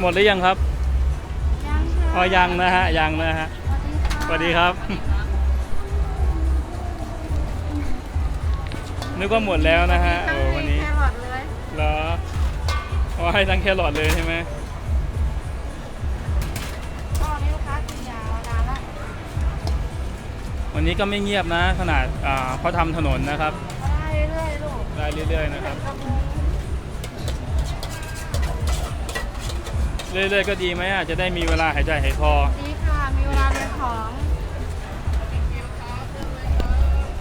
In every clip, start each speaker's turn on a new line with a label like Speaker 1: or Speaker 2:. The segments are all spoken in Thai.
Speaker 1: หมดหรือยังครับ
Speaker 2: ยังค่ะ
Speaker 1: อ๋อยังนะฮะยังนะฮะสวัสดีครับ นึกว่าหมดแล้วนะฮะโอ้วันนี้
Speaker 2: แครอทเลย
Speaker 1: เหรออ๋อให้ทั้งแครอทเลยใช่ไหม
Speaker 2: ก็นี่ลูกค้ากินยาวนานละ
Speaker 1: วันนี้ก็ไม่เงียบนะ ขนาดอ่าเขาทำถนนนะครับ
Speaker 2: ได้เรื่อยๆลูก
Speaker 1: ได้เรื่อยๆนะครับ
Speaker 2: กระบุง
Speaker 1: เรื่อยๆก็ดีไหมอะจะได้มีเวลาหายใจหายคอ
Speaker 2: ดีค่ะ มีเวลาเรียนของ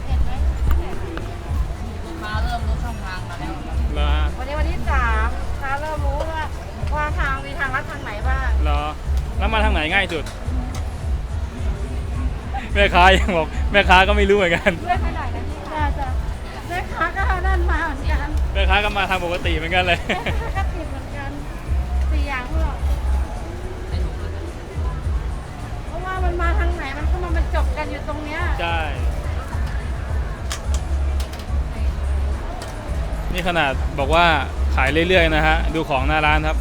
Speaker 2: เห็นไหม
Speaker 3: มาเริ่มรู้ช่องทางมาแล้ว
Speaker 1: เหรอฮะ
Speaker 2: วันนี้วันที่สามลูกค้าเริ่มรู้ว่าว่าทางมีทางลัดทางไหนบ้าง
Speaker 1: เหรอแล้วมาทางไหนง่ายสุด แม่ค้ายังบอกแม่ค้าก็ไม่รู้เหมือนกัน
Speaker 2: เลือกให้หน่อยนะพี่ค่ะจะแม่ค้าก็นั่นมาเหมือนกัน
Speaker 1: แม่ค้าก็มาทางปกติเหมือนกันเลย
Speaker 2: แม่ค้าก็ มันมาทางไหน มันก็มาบรรจบกันอยู่ตรงเนี้ย
Speaker 1: ใช่ นี่ขนาดบอกว่าขายเรื่อยๆนะฮะ ดูของหน้าร้านครับ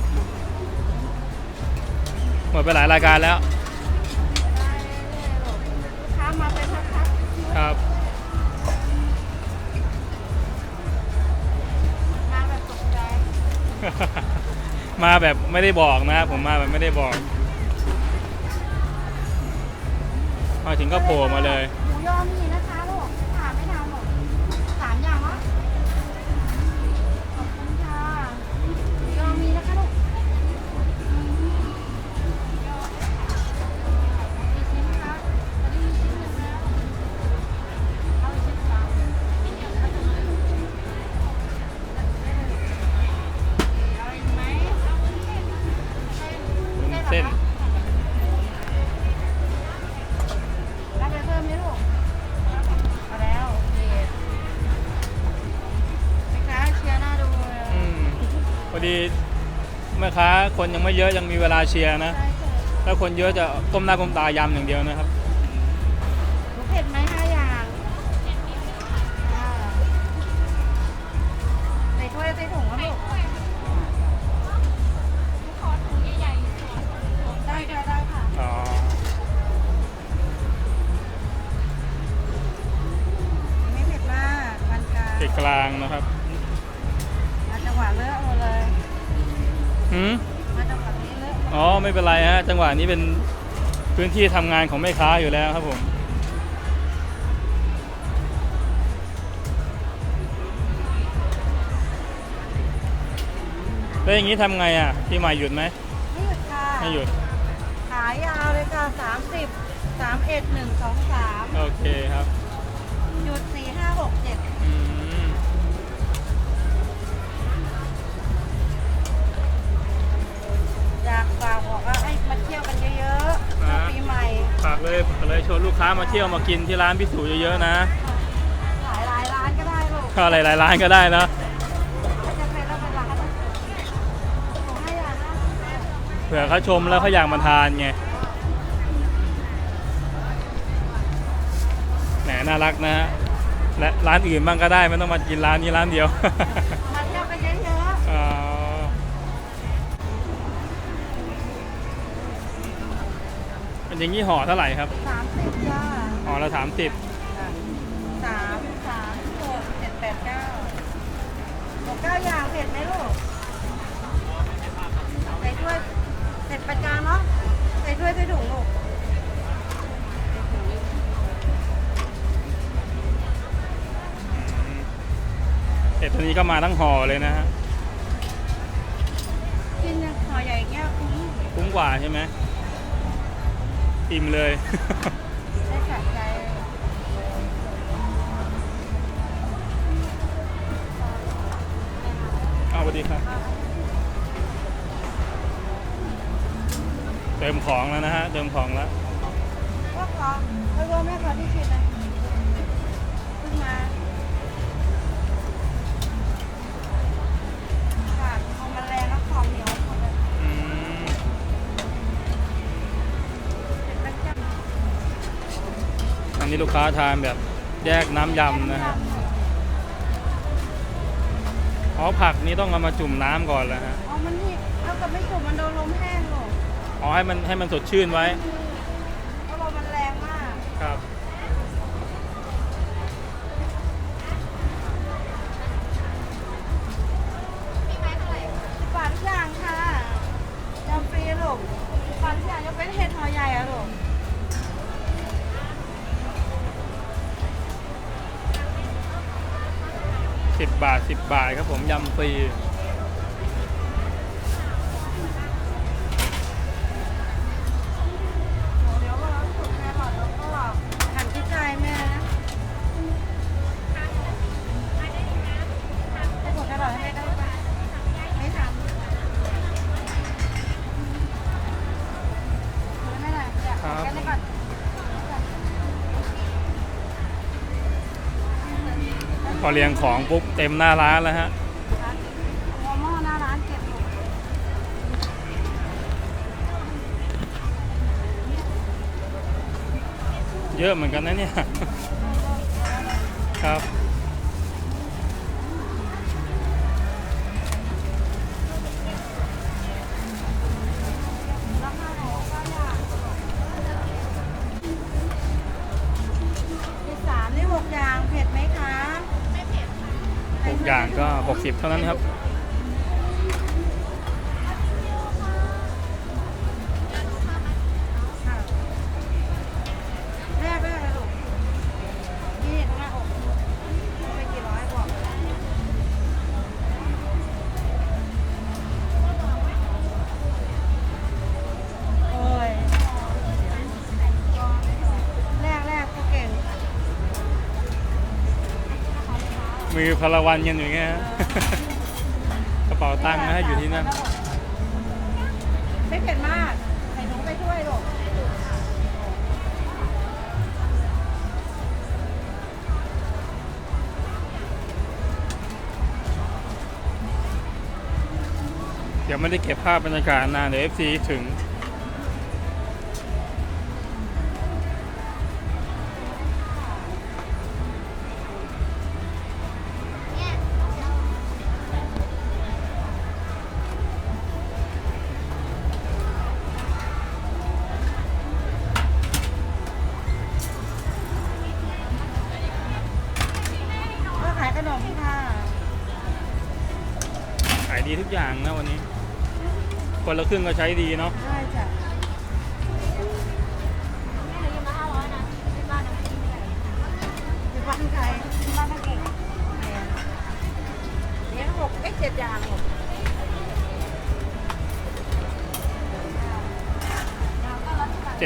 Speaker 1: หมดไปหลายรายการแล้ว
Speaker 2: ได้เรื่อยๆลูกลูกค้ามาเป็นพักๆ
Speaker 1: ครับ
Speaker 2: มาแบบตกใจ
Speaker 1: มาแบบไม่ได้บอกนะผมมาแบบไม่ได้บอก มาถึงก็โผล่มาเลย
Speaker 2: หมูยอมีนะคะ ดี
Speaker 1: แม่ค้าคนยังไม่เยอะยังมีเวลาเชียร์นะ
Speaker 2: ใช่ค่ะ
Speaker 1: ถ้าคนเยอะจะก้มหน้าก้มตายำอย่างเดียวนะครับ
Speaker 2: หนูเผ็ดไหมห้าอย่างอ่าใส่ถ้วยใส่ถุงนะลูกได้ค่ะได้ค่ะ
Speaker 1: อ๋อ
Speaker 2: ไม่เผ็ดมากปานกลาง
Speaker 1: เขตกลางนะครับ
Speaker 2: หื
Speaker 1: ม
Speaker 2: มาจังหวะนี้เลอะ
Speaker 1: อ๋อไม่เป็นไรฮะจังหวะนี้เป็นพื้นที่ทำงานของแม่ค้าอยู่แล้วครับผมแล้วอย่างนี้ทำไงอะพี่ใหม่หยุดไหม
Speaker 2: ไม่หยุดค่ะ
Speaker 1: ไม่หยุด
Speaker 2: ขายยาวเลยค่ะสามสิบสามเอ็ดหนึ่งสองสาม
Speaker 1: โอเคครับ
Speaker 2: หยุดสี่ห้าหกเจ็ด
Speaker 1: อืมา
Speaker 2: กฝากบอกว่าให้มาเที่ยวกันเยอะๆช่วงปีใหม่
Speaker 1: ฝากเลยฝากเลยชวนลูกค้ามาเที่ยวมากินที่ร้านพิสูจน์เยอะๆนะ
Speaker 2: หลายหลายร้านก็ได้ลูก
Speaker 1: ก็หลายๆร้านก็ได้นะ
Speaker 2: จะเป็นแล้วเป็นร้านผมให้อย่างนะ
Speaker 1: เผื่อเขาชมแล้วเขาอยากมาทานไง แหมน่ารักนะฮะและร้านอื่นบ้างก็ได้ไม่ต้องมากินร้านนี้ร้านเดียว
Speaker 2: เป็
Speaker 1: นอย่างนี้ห่อเท่าไหร่ครับ
Speaker 2: ๆสามสิบจ้า
Speaker 1: ห่อละสามสิบ
Speaker 2: สามสามหกเจ็ดแปดเก้าหกเก้าอย่างเผ็ดไหมลูกใส่ถ้วยเสร็จประจานเนาะใส่ถ้วยใส่ถุงลูก
Speaker 1: เสร็จตอนนี้ก็มาทั้งห่อเลยนะฮะ
Speaker 2: กินอย่างห่อใหญ่อย่างเงี้ยคุ้ม
Speaker 1: คุ้มกว่าใช่ไหม อิ่มเลย
Speaker 2: ได้สะใจ
Speaker 1: เอาสวัสดีครับ เติมของแล้วนะฮะ เติมของแล้ว
Speaker 2: ก็ขอไปรวมแม่ขอที่ชิดนะ
Speaker 1: นนี้ลูกค้าทานแบบแยกน้ำยำนะฮะอ๋อผักนี่ต้องเอามาจุ่มน้ำก่อนแล้วฮะ
Speaker 2: เอามันนี่แล้วกับไม่จุ่มมันโดนลมแห้งหรอก
Speaker 1: อ๋อให้มันให้มันสดชื่นไว้
Speaker 2: เพราะลมมันแรงมาก
Speaker 1: ครับ
Speaker 2: สิบบาททุกอย่างค่ะยำฟรีลูกสิบบาททุกอย่างยกเป็นเห็ดหอใหญ่อะลูก
Speaker 1: สิบบาทสิบบาทครับผมยำฟรี
Speaker 2: พอ
Speaker 1: เรียงของปุ๊บเต็มหน้าร้านแล้วฮะ
Speaker 2: หัวหม้อหน้าร้านเก็บอยู่
Speaker 1: เยอะเหมือนกันนะเนี่ย ครับ 60 เท่านั้นครับ มือพลวันกันอย่างเงี้ยฮะกระเป๋าตังค์นะฮะอยู่ที่นั่น
Speaker 2: ไม่เผ็ดมากใส่ถุงไปช่วยลูก
Speaker 1: เดี๋ยวไม่ได้เก็บภาพบรรยากาศนานเดี๋ยว FC ถึง
Speaker 2: ก็ขายขนมค่ะ
Speaker 1: ขายดีทุกอย่างนะวันนี้ คนละครึ่งก็ใช้ดีเนาะ
Speaker 2: ได้จ้ะอยู่บ้านใครบ้านนักเก่งเนี่ยเนี่ยหกเอ็กเจ็ดอย่างหมด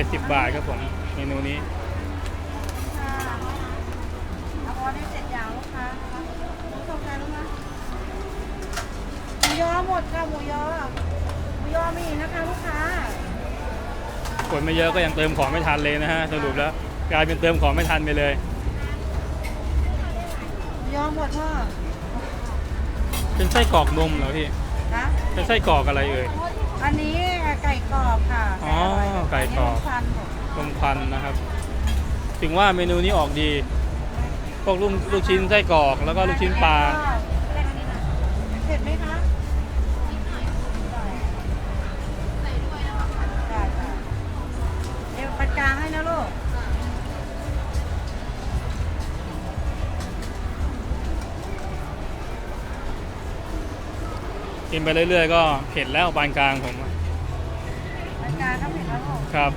Speaker 1: 70บาทครับผมเมนูนี้
Speaker 2: ค่ะเอาพอได้เจ็ดอย่างลูกค้านะคะหมูส่งใครรู้ไหมหมูยอหมดค่ะหมูยอหมูยอมีอีกนะคะลูกค้า
Speaker 1: คนไม่เยอะก็ยังเติมของไม่ทันเลยนะฮะสรุปแล้วกลายเป็นเติมของไม่ทันไปเลย
Speaker 2: หมูยอหมดพ่อ
Speaker 1: เป็นไส้กรอกนมเหรอพี่
Speaker 2: นะ
Speaker 1: เป็นไส้กรอกอะไรเอ่ย
Speaker 2: อันนี้ไก่กรอบค่ะ
Speaker 1: อ๋อไก่กรอบ
Speaker 2: นนี้ฟันหมด
Speaker 1: นมควันนะครับ ถึงว่าเมนูนี้ออกดี พวกลูกลูกชิ้นไส้กรอกแล้วก็ลูกชิ้นปลา
Speaker 2: เผ็ดไหมคะได้ค่ะเดี๋ยวปานกลางให้นะลูก
Speaker 1: กินไปเรื่อยๆก็เผ็ดแล้วปานกลางผมอะ
Speaker 2: ปานกลางก็เผ็ดแล้วลูก
Speaker 1: ครับ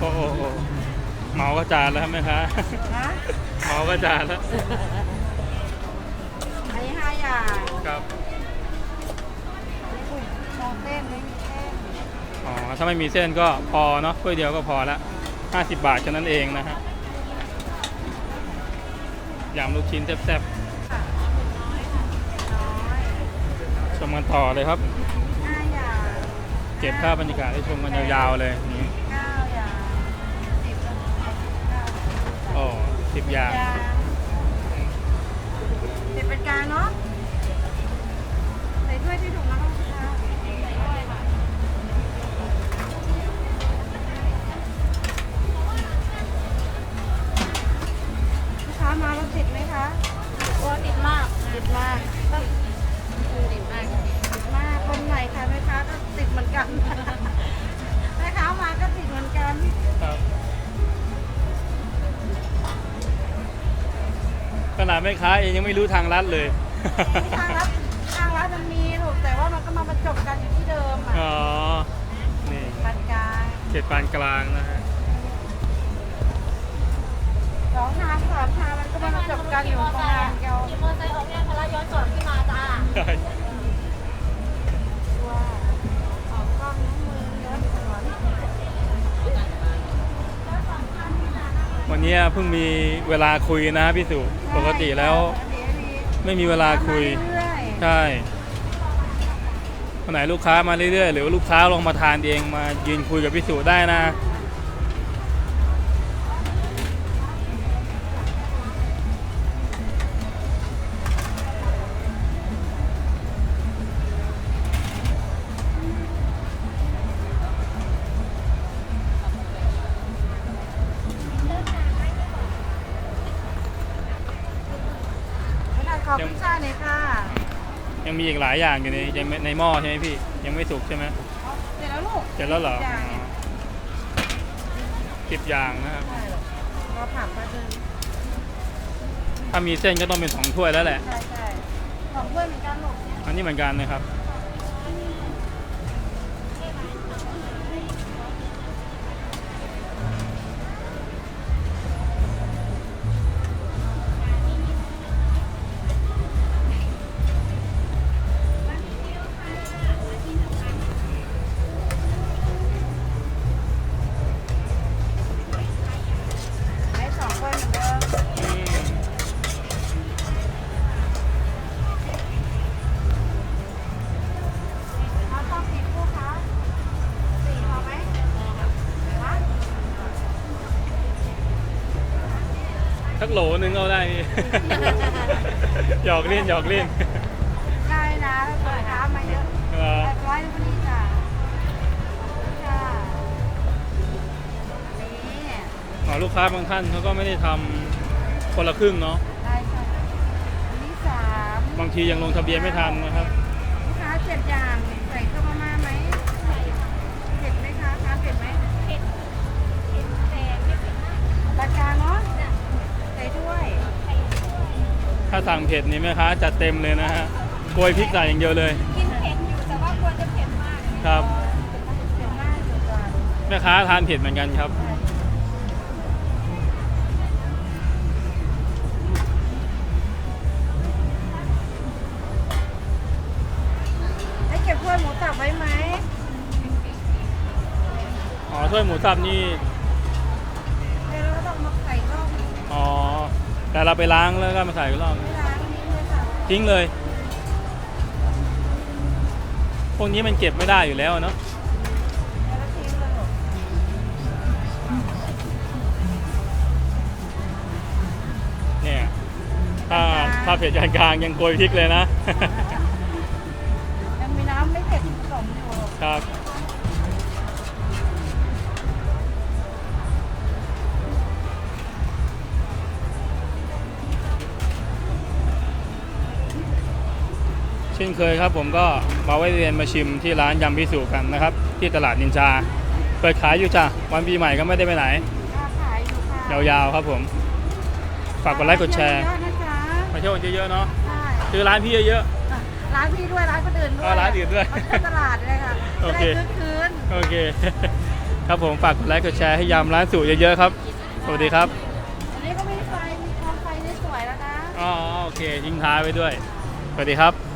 Speaker 2: โอ้โห
Speaker 1: โอ้โหโอ้โหเหมาก็จานแล้วครับแม่ค้า
Speaker 2: นะ
Speaker 1: เหมาก็จานแล้ว
Speaker 2: อันนี้ห้าอย่าง
Speaker 1: ครับ
Speaker 2: อุ้ยมองเส้นไม่มีเส้น
Speaker 1: อ๋อถ้าไม่มีเส้นก็พอเนาะถ้วยเดียวก็พอละ50 บาทแค่นั้นเองนะฮะยำลูกชิ้นแซ่บ
Speaker 2: ค่ะน้อย
Speaker 1: ๆชมกันต่อเลยครับ
Speaker 2: ห้าอย่าง
Speaker 1: เก็บภาพบรรยากาศให้ชมกันยาวๆเลยนี่ Yeah. ขนาดแม่ค้าเองยังไม่รู้ทางลัดเลย
Speaker 2: ทางรัฐทางรัฐมันมีถูกแต่ว่ามันก็มาบรรจบกันอยู่ที่เดิมอะ
Speaker 1: อ๋อ นี่
Speaker 2: ปานกลาง
Speaker 1: เขตปานกลางนะฮะ
Speaker 2: สองทางสามทางมันก็มาบรรจบกันอยู่ตรงกลางเดียว
Speaker 3: ขี่มอเตอร์ไซค์ออกเนี่ยพละย้อนสอนขึ้นมาจ้า
Speaker 2: ว่า
Speaker 1: วันนี้เพิ่งมีเวลาคุยนะพี่สุ ปกติแล้ว ไม่มีเวลาคุย
Speaker 2: เรื่อย
Speaker 1: ใช่วันไหนลูกค้ามาเรื่อยๆ หรือว่าลูกค้าลองมาทานเองมายืนคุยกับพี่สุได้นะ
Speaker 2: ยั
Speaker 1: งมีอีกหลายอย่างอยู่ในยังไม่ในหม้อใช่ไหมพี่ ยังไม่สุกใช่ไหม
Speaker 2: เสร็จแล้วลูก
Speaker 1: เสร็จแล้วเหรอ
Speaker 2: อย่าง
Speaker 1: สิบอย่างนะครับ
Speaker 2: ใช่หรอกเราถามแป๊บนึง
Speaker 1: ถ้ามีเส้นก็ต้องเป็นสองถ้วยแล้วแหละ
Speaker 2: ใช่ใช่ของเพื่อนเหมือนกันลูก
Speaker 1: อันนี้เหมือนกันนะครับ โหลนึงเอาได้พี่ หยอกเล่นหยอกเล่น
Speaker 2: ได้นะเปิดร้านมาเยอะ
Speaker 1: เออ
Speaker 2: แปดร้อยนะพอดีจ้ะขอบคุณค่ะนี่
Speaker 1: อ๋อลูกค้าบางท่านเขาก็ไม่ได้ทำคนละครึ่งเนาะ
Speaker 2: ได้ค่ะอันนี้สาม
Speaker 1: บางทียังลงทะเบียนไม่ทันนะครับ
Speaker 2: ลูกค้าเจ็ดอย่างใส่ข้าวมาม่าไหมเผ็ดไหมคะทานเผ็ดไหม
Speaker 3: เผ็ดเผ็ดแต่ไม่เผ็ดมาก
Speaker 2: ปากกาเนาะใส่ด้วย
Speaker 1: ถ้าสั่งเผ็ดนี่แม่ค้าจัดเต็มเลยนะฮะโกยพริกใส่อย่างเดียวเลย
Speaker 3: กินเผ็ดอยู่แต่ว่าควรจะเผ็ดมาก
Speaker 1: ครับ
Speaker 2: เผ็ดมากเผ็ดกว่า
Speaker 1: แม่ค้าทานเผ็ดเหมือนกันครับ
Speaker 2: ให้เก็บถ้วยหมูสับไว้ไหม
Speaker 1: อ๋อถ้วยหมูสับนี่ แต่เราไปล้างแล้วก็มาใส่อีกรอบ
Speaker 2: เวลานี้เลยค่ะ
Speaker 1: ทิ้งเลย พวกนี้มันเก็บไม่ได้อยู่แล้วเนาะ
Speaker 2: แล้วทิ้งเลยลูก
Speaker 1: เนี่ย ถ้าถ้าเผ็ดกลางๆยังโกยพริกเลยนะ เช่นเคยครับผมก็มาไว้เรียนมาชิมที่ร้านยำพิสูกันนะครับ ที่ตลาดนินจา เปิดขายอยู่จ้ะวันปีใหม่ก็ไม่ได้ไปไหน
Speaker 2: ค่าขายอยู่ค่ะ
Speaker 1: ยาวๆครับผม ฝากกดไลค์กดแชร์
Speaker 2: เยอะๆนะจ๊ะ
Speaker 1: มาเที่ยวกันเยอะๆเนาะ
Speaker 2: ใช่
Speaker 1: คือร้านพี่เยอะ
Speaker 2: ร้านพี่ด้วยร้านคนอื่นด้วย
Speaker 1: อ๋อร้านอื่นด้วย
Speaker 2: มาเที่ยวตลาดเลยค่ะ
Speaker 1: โอเค
Speaker 2: จะได้คึกคืน
Speaker 1: ๆ โอเค ครับผมฝากกดไลค์กดแชร์ให้ยำร้านสู่เยอะๆครับ สวัสดีครับ
Speaker 2: อันนี้ก็มีไฟ มีกองไฟนี่สวยแล้วนะ
Speaker 1: อ๋อโอเคทิ้งท้ายไว้ด้วย สวัสดีครับ